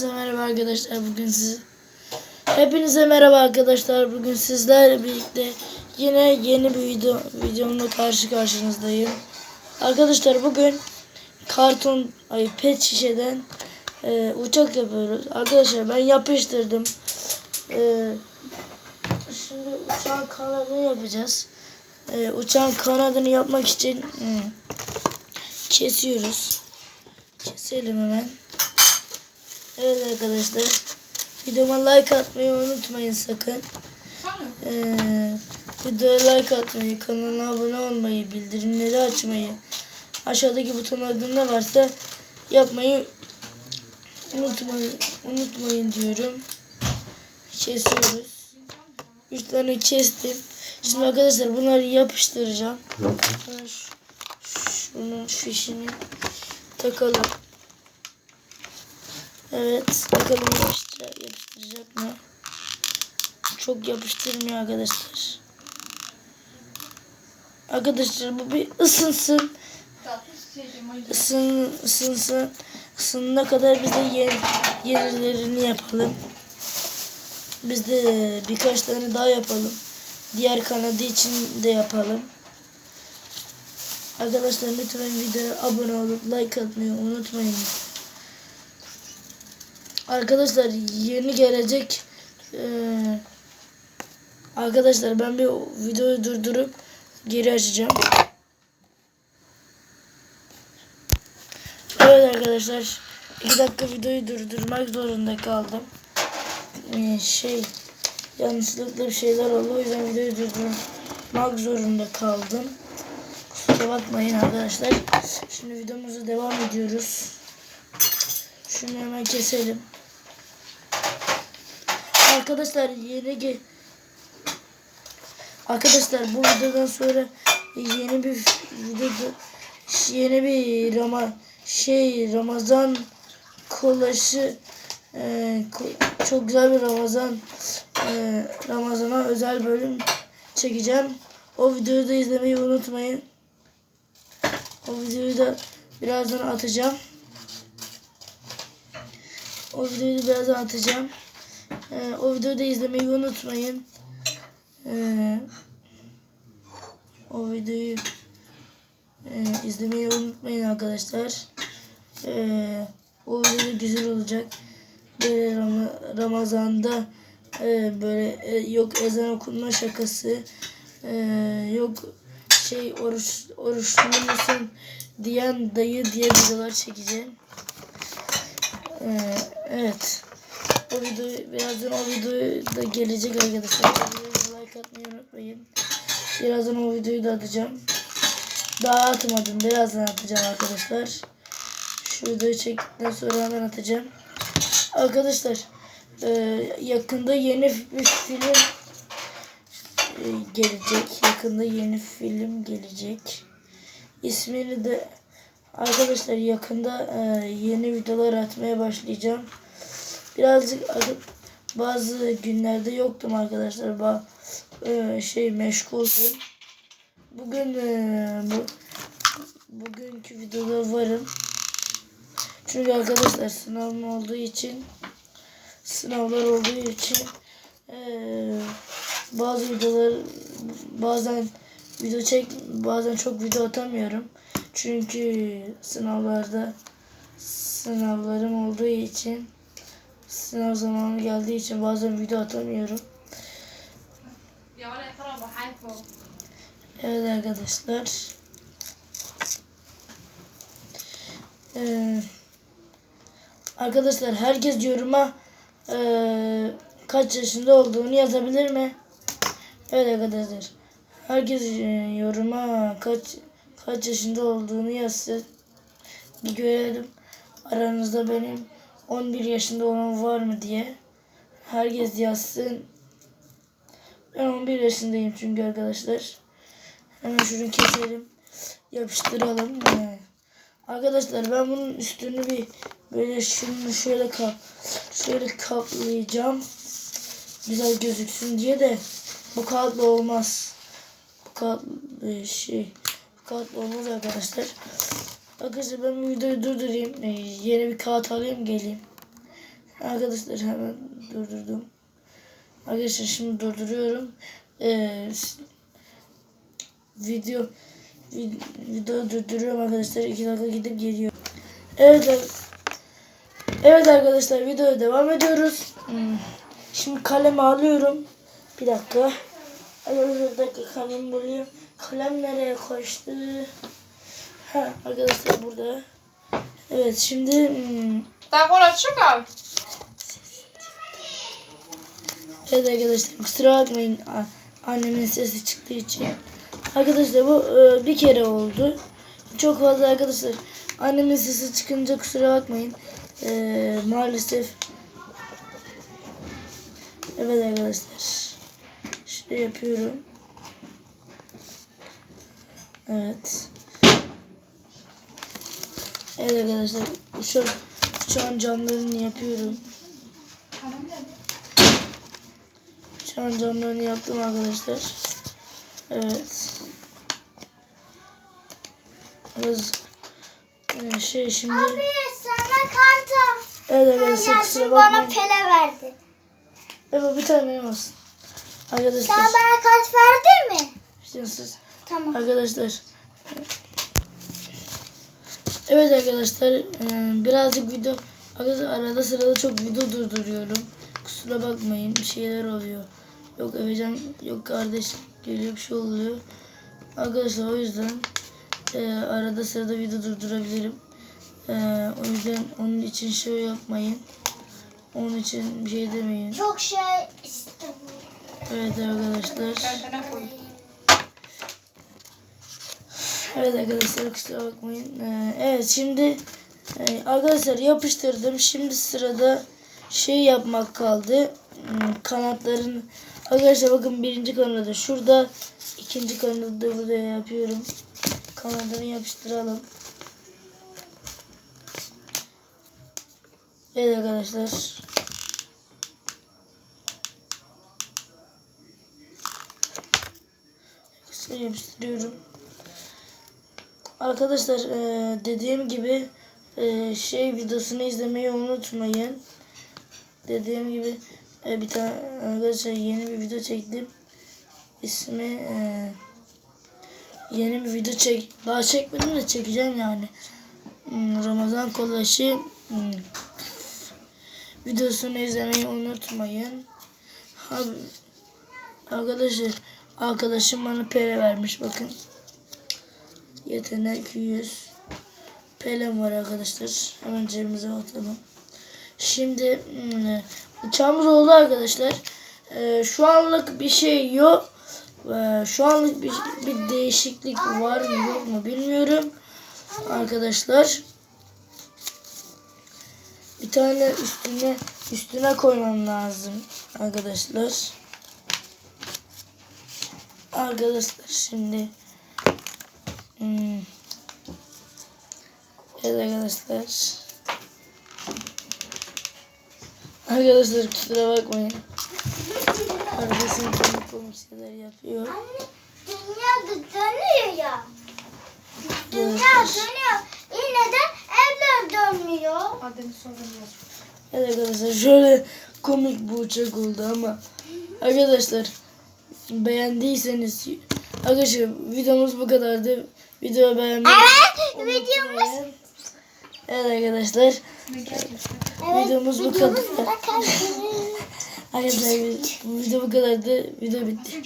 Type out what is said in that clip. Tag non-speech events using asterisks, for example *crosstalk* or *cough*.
Hepinize merhaba arkadaşlar bugün siz Hepinize merhaba arkadaşlar bugün sizlerle birlikte yine yeni bir video videomla karşı karşınızdayım. Arkadaşlar bugün karton ay pet şişeden e, uçak yapıyoruz. Arkadaşlar ben yapıştırdım. E, şimdi uçağın kanadını yapacağız. E, uçağın kanadını yapmak için hmm, kesiyoruz. Keselim hemen. Evet arkadaşlar. Videoma like atmayı unutmayın sakın. Ee, videoya like atmayı, kanala abone olmayı, bildirimleri açmayı, aşağıdaki butonlardan ne varsa yapmayı unutmayın, unutmayın diyorum. Kesiyoruz. Üç tane kestim. Şimdi arkadaşlar bunları yapıştıracağım. Ben şu- Şunun fişini takalım. Evet. Bakalım yapıştıracak, yapıştıracak mı? Çok yapıştırmıyor arkadaşlar. Arkadaşlar bu bir ısınsın. Isın, ısınsın. Isınana kadar biz de yer, yenilerini yapalım. Biz de birkaç tane daha yapalım. Diğer kanadı için de yapalım. Arkadaşlar lütfen videoya abone olup like atmayı unutmayın. Arkadaşlar yeni gelecek eee, arkadaşlar ben bir videoyu durdurup geri açacağım. Evet arkadaşlar 2 dakika videoyu durdurmak zorunda kaldım. Eee, şey yanlışlıkla bir şeyler oldu o yüzden videoyu durdurmak zorunda kaldım. Kusura bakmayın arkadaşlar. Şimdi videomuza devam ediyoruz. Şunu hemen keselim. Arkadaşlar yeni ge Arkadaşlar bu videodan sonra yeni bir videoda yeni bir Rama şey Ramazan kolaşı e, çok güzel bir Ramazan e, Ramazan'a özel bölüm çekeceğim. O videoyu da izlemeyi unutmayın. O videoyu da birazdan atacağım. O videoyu da birazdan atacağım. Ee, o videoyu da izlemeyi unutmayın. Ee, o videoyu e, izlemeyi unutmayın arkadaşlar. Ee, o video güzel olacak. Böyle Ram- Ramazan'da e, böyle e, yok ezan okunma şakası yok şey oruç oruçlu musun diyen dayı diye videolar çekeceğim. Evet. O video birazdan o video da gelecek arkadaşlar. O videoya like atmayı unutmayın. Birazdan o videoyu da atacağım. Daha atmadım. Birazdan atacağım arkadaşlar. Şu videoyu çektikten sonra hemen atacağım. Arkadaşlar e, yakında yeni bir film e, gelecek. Yakında yeni film gelecek. İsmini de arkadaşlar yakında e, yeni videolar atmaya başlayacağım. Birazcık bazı günlerde yoktum arkadaşlar. Ba e, şey meşguldüm. Bugün e, bu bugünkü videoda varım. Çünkü arkadaşlar sınavım olduğu için sınavlar olduğu için e, bazı videolar bazen video çek bazen çok video atamıyorum. Çünkü sınavlarda sınavlarım olduğu için sınav zamanı geldiği için bazen video atamıyorum. Evet arkadaşlar. Ee, arkadaşlar herkes yoruma e, kaç yaşında olduğunu yazabilir mi? Evet arkadaşlar. Herkes e, yoruma kaç kaç yaşında olduğunu yazsın. Bir görelim. Aranızda benim 11 yaşında olan var mı diye. Herkes yazsın. Ben 11 yaşındayım çünkü arkadaşlar. Hemen şunu keselim. Yapıştıralım. Arkadaşlar ben bunun üstünü bir böyle şunu şöyle kap şöyle kaplayacağım. Güzel gözüksün diye de bu kağıtla olmaz. Bu kağıt şey bu kağıtla olmaz arkadaşlar. Arkadaşlar ben videoyu durdurayım. Yeni bir kağıt alayım geleyim. Arkadaşlar hemen durdurdum. Arkadaşlar şimdi durduruyorum. Ee, video vid- video durduruyorum arkadaşlar. 2 dakika gidip geliyor. Evet Evet arkadaşlar videoya devam ediyoruz. Hmm, Şimdi kalemi alıyorum. Bir dakika. Arkadaşlar bir dakika kalem buraya. Kalem nereye kaçtı? Ha arkadaşlar burada. Evet şimdi hmm, Tak ona czekał. Evet arkadaşlar kusura bakmayın annemin sesi çıktığı için. Arkadaşlar bu e, bir kere oldu. Çok fazla arkadaşlar annemin sesi çıkınca kusura bakmayın. E, maalesef. Evet arkadaşlar. Şöyle yapıyorum. Evet. Evet arkadaşlar şu, şu an camlarını yapıyorum. Şu an camlarını yaptım arkadaşlar. Evet. Biraz e, şey şimdi Abi sana karta. evet arkadaşlar kusura bana bakmayın. pele verdi. Evet bir tane benim olsun. Arkadaşlar Sen bana kart verdin mi? siz Tamam. arkadaşlar Evet arkadaşlar e, birazcık video arkadaşlar arada sırada çok video durduruyorum. Kusura bakmayın bir şeyler oluyor. Yok Evecan yok kardeş geliyor bir şey oluyor. Arkadaşlar o yüzden e, arada sırada video durdurabilirim. E, o yüzden onun için şey yapmayın. Onun için bir şey demeyin. Çok şey istemiyorum. Evet arkadaşlar. Evet arkadaşlar kusura bakmayın. Ee, evet şimdi e, arkadaşlar yapıştırdım. Şimdi sırada şey yapmak kaldı. Hmm, Kanatların arkadaşlar bakın birinci kanadı şurada. ikinci kanadı da buraya yapıyorum. Kanadını yapıştıralım. Evet arkadaşlar. Yapıştırıyorum. Arkadaşlar eee, dediğim gibi eee, şey videosunu izlemeyi unutmayın. Dediğim gibi eee, bir tane arkadaşlar yeni bir video çektim. İsmi yeni bir video çek. Daha çekmedim de çekeceğim yani. Hmm, Ramazan kolaşı hmm, videosunu izlemeyi unutmayın. Abi, arkadaşlar arkadaşım bana pere vermiş bakın. Yetenek 100. Pelem var arkadaşlar. Hemen cebimize atalım. Şimdi hmm, uçağımız oldu arkadaşlar. Ee, şu anlık bir şey yok. Ee, şu anlık bir, bir değişiklik var mı yok mu bilmiyorum. Arkadaşlar. Bir tane üstüne üstüne koymam lazım arkadaşlar. Arkadaşlar şimdi Hmm. Evet arkadaşlar. Arkadaşlar kusura bakmayın. Komik komik şeyler yapıyor. Anne dünya dö- dönüyor ya. Dünya dönüyor. Yine de evler dönmüyor. Adını sorun Evet arkadaşlar şöyle komik bir uçak oldu ama arkadaşlar beğendiyseniz arkadaşlar videomuz bu kadardı. Videoyu beğenmeyi Evet videomuz. Evet arkadaşlar Evet, videomuz bu videomuz kadar. *laughs* Arkadaşlar video bu kadardı. Video bitti.